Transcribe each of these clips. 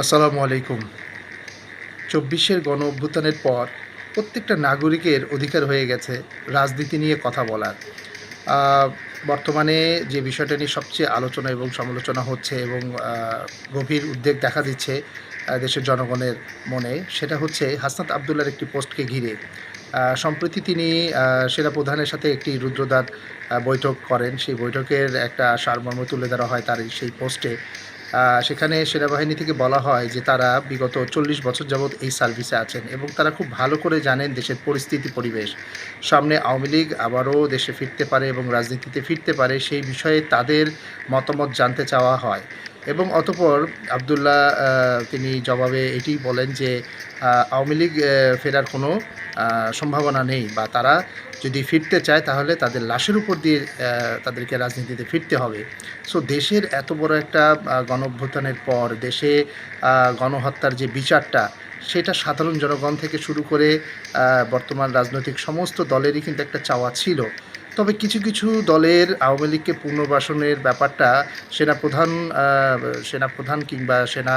আসসালামু আলাইকুম। চব্বিশের গণ অভ্যুত্থানের পর প্রত্যেকটা নাগরিকের অধিকার হয়ে গেছে রাজনীতি নিয়ে কথা বলার। বর্তমানে যে বিষয়টা নিয়ে সবচেয়ে আলোচনা এবং সমালোচনা হচ্ছে এবং গভীর উদ্বেগ দেখা দিচ্ছে দেশের জনগণের মনে সেটা হচ্ছে হাসনাত আবদুল্লার একটি পোস্টকে ঘিরে। সম্প্রতি তিনি সেনাপ্রধানের সাথে একটি রুদ্রদাত আহ, বৈঠক করেন। সেই বৈঠকের একটা সারমর্ম তুলে ধরা হয় তার সেই পোস্টে। সেখানে সেনাবাহিনী থেকে বলা হয় যে তারা বিগত চল্লিশ বছর যাবৎ এই সার্ভিসে আছেন এবং তারা খুব ভালো করে জানেন দেশের পরিস্থিতি, পরিবেশ। সামনে আওয়ামী লীগ আবারও দেশে ফিরতে পারে এবং রাজনীতিতে ফিরতে পারে, সেই বিষয়ে তাদের মতামত জানতে চাওয়া হয়। এবং অতপর আবদুল্লাহ তিনি জবাবে এটি বলেন যে আওয়ামী লীগ ফেরার কোনো সম্ভাবনা নেই বা তারা যদি ফিরতে চায় তাহলে তাদের লাশের উপর দিয়ে তাদেরকে রাজনীতিতে ফিরতে হবে। সো দেশের এত বড় একটা গণ অভ্যুত্থানের পর, দেশে গণহত্যার যে বিচারটা, সেটা সাধারণ জনগণ থেকে শুরু করে বর্তমান রাজনৈতিক সমস্ত দলেরই কিন্তু একটা চাওয়া ছিল। তবে কিছু কিছু দলের আওয়ামী লীগকে পুনর্বাসনের ব্যাপারটা সেনাপ্রধান সেনাপ্রধান কিংবা সেনা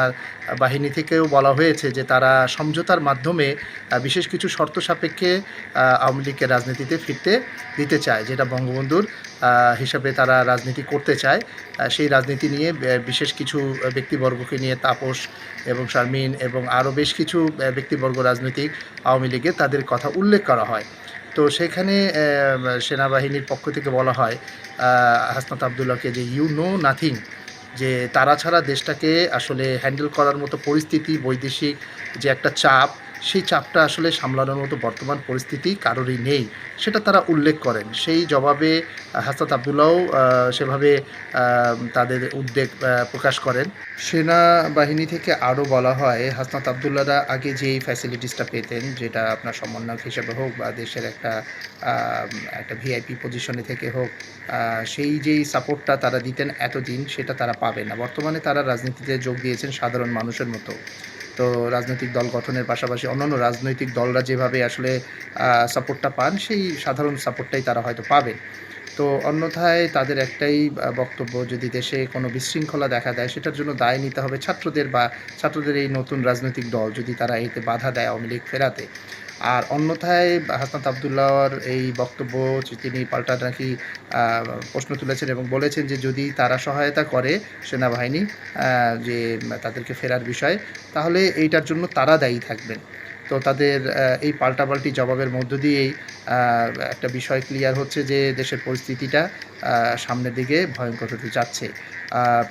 বাহিনী থেকেও বলা হয়েছে যে তারা সমঝোতার মাধ্যমে বিশেষ কিছু শর্ত সাপেক্ষে আওয়ামী লীগকে রাজনীতিতে ফিরতে দিতে চায়, যেটা বঙ্গবন্ধুর হিসাবে তারা রাজনীতি করতে চায়। সেই রাজনীতি নিয়ে বিশেষ কিছু ব্যক্তিবর্গকে নিয়ে তাপস এবং শারমিন এবং আরও বেশ কিছু ব্যক্তিবর্গ রাজনৈতিক আওয়ামী লীগে তাদের কথা উল্লেখ করা হয়। তো সেখানে সেনাবাহিনীর পক্ষ থেকে বলা হয় হাসনাত আবদুল্লাহকে যে ইউ নো নাথিং যে তারা ছাড়া দেশটাকে আসলে হ্যান্ডেল করার মতো পরিস্থিতি, বৈদেশিক যে একটা চাপ সেই চাপটা আসলে সামলানোর মতো বর্তমান পরিস্থিতি কারোরই নেই। সেটা তারা উল্লেখ করেন। সেই জবাবে আহ, হাসনাত আবদুল্লাহও সেভাবে তাদের উদ্বেগ প্রকাশ করেন। সেনাবাহিনী থেকে আরও বলা হয় হাসনাত আবদুল্লাহরা আগে যেই ফ্যাসিলিটিসটা পেতেন যেটা আপনার সমন্বয়ক হিসেবে হোক বা দেশের একটা একটা ভিআইপি পজিশনে থেকে হোক সেই যেই সাপোর্টটা তারা দিতেন এতদিন সেটা তারা পাবে না। বর্তমানে তারা রাজনীতিতে যোগ দিয়েছেন সাধারণ মানুষের মতো। তো রাজনৈতিক দল গঠনের পাশাপাশি অন্যান্য রাজনৈতিক দলরা যেভাবে আসলে সাপোর্টটা পান, সেই সাধারণ সাপোর্টটাই তারা হয়তো পাবে তো অন্যথায় তাদের একটাই বক্তব্য, যদি দেশে কোনো বিশৃঙ্খলা দেখা দেয়, সেটার জন্য দায় নিতে হবে ছাত্রদের বা ছাত্রদের এই নতুন রাজনৈতিক দল, যদি তারা এতে বাধা দেয় আওয়ামী লীগ ফেরাতে। আর অন্যথায় হাসনাত আবদুল্লাহর এই বক্তব্য তিনি পাল্টা নাকি প্রশ্ন তুলেছেন এবং বলেছেন যে যদি তারা সহায়তা করে সেনাবাহিনী যে তাদেরকে ফেরার বিষয়ে, তাহলে এইটার জন্য তারা দায়ী থাকবেন। তো তাদের এই পাল্টাপাল্টি জবাবের মধ্য দিয়েই একটা বিষয় ক্লিয়ার হচ্ছে যে দেশের পরিস্থিতিটা সামনের দিকে ভয়ঙ্কর হতে যাচ্ছে।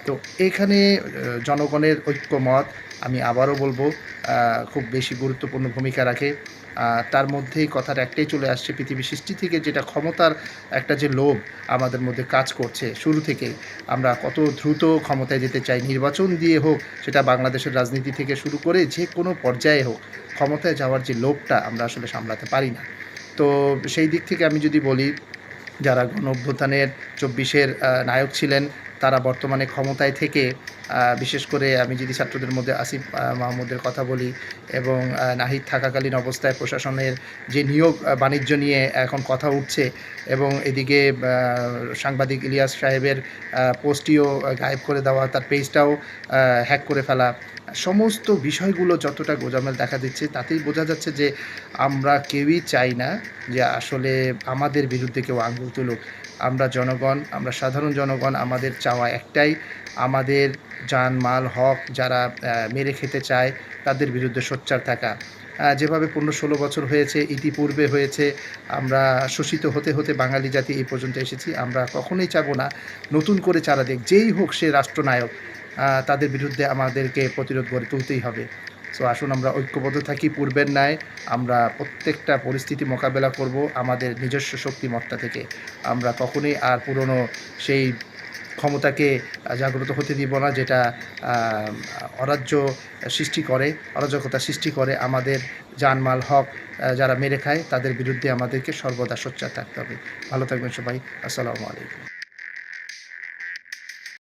তো এখানে জনগণের ঐক্যমত আমি আবারও বলব খুব বেশি গুরুত্বপূর্ণ ভূমিকা রাখে। তার মধ্যেই কথার একটাই চলে আসছে পৃথিবী সৃষ্টি থেকে যেটা ক্ষমতার একটা যে লোভ আমাদের মধ্যে কাজ করছে। শুরু থেকেই আমরা কত দ্রুত ক্ষমতায় যেতে চাই, নির্বাচন দিয়ে হোক, সেটা বাংলাদেশের রাজনীতি থেকে শুরু করে যে কোনো পর্যায়ে হোক, ক্ষমতায় যাওয়ার যে লোভটা আমরা আসলে সামলাতে পারি না। তো সেই দিক থেকে আমি যদি বলি, যারা গণ অভ্যুত্থানের চব্বিশের নায়ক ছিলেন তারা বর্তমানে ক্ষমতায় থেকে বিশেষ করে আমি যদি ছাত্রদের মধ্যে আসিফ মাহমুদের কথা বলি এবং নাহিদ থাকাকালীন অবস্থায় প্রশাসনের যে নিয়োগ বাণিজ্য নিয়ে এখন কথা উঠছে এবং এদিকে সাংবাদিক ইলিয়াস সাহেবের পোস্টটিও গায়েব করে দেওয়া, তার পেজটাও হ্যাক করে ফেলা, সমস্ত বিষয়গুলো যতটা গোজামেল দেখা দিচ্ছে তাতেই বোঝা যাচ্ছে যে আমরা কেউই চাই না যে আসলে আমাদের বিরুদ্ধে কেউ আঙ্গুল তুলুক। আমরা জনগণ, আমরা সাধারণ জনগণ, আমাদের চাওয়া একটাই। আমাদের জান মাল, হক যারা মেরে খেতে চায়, তাদের বিরুদ্ধে সোচ্চার থাকা। যেভাবে পনেরো ষোলো বছর হয়েছে, ইতিপূর্বে হয়েছে, আমরা শোষিত হতে হতে বাঙালি জাতি এই পর্যন্ত এসেছি। আমরা কখনোই চাবো না, নতুন করে চারা দেখ, যেই হোক সে রাষ্ট্রনায়ক তাদের বিরুদ্ধে আমাদেরকে প্রতিরোধ গড়ে তুলতেই হবে। সো আসুন আমরা ঐক্যবদ্ধ থাকি, পূর্বের ন্যায় আমরা প্রত্যেকটা পরিস্থিতি মোকাবেলা করব আমাদের নিজস্ব শক্তিমত্তা থেকে। আমরা কখনোই আর পুরনো সেই ক্ষমতাকে জাগ্রত হতে দিব না যেটা অরাজ্য সৃষ্টি করে, অরাজকতা সৃষ্টি করে। আমাদের জানমাল হক যারা মেরে খায় তাদের বিরুদ্ধে আমাদেরকে সর্বদা সোচ্চার থাকতে হবে। ভালো থাকবেন সবাই। আসসালামু আলাইকুম।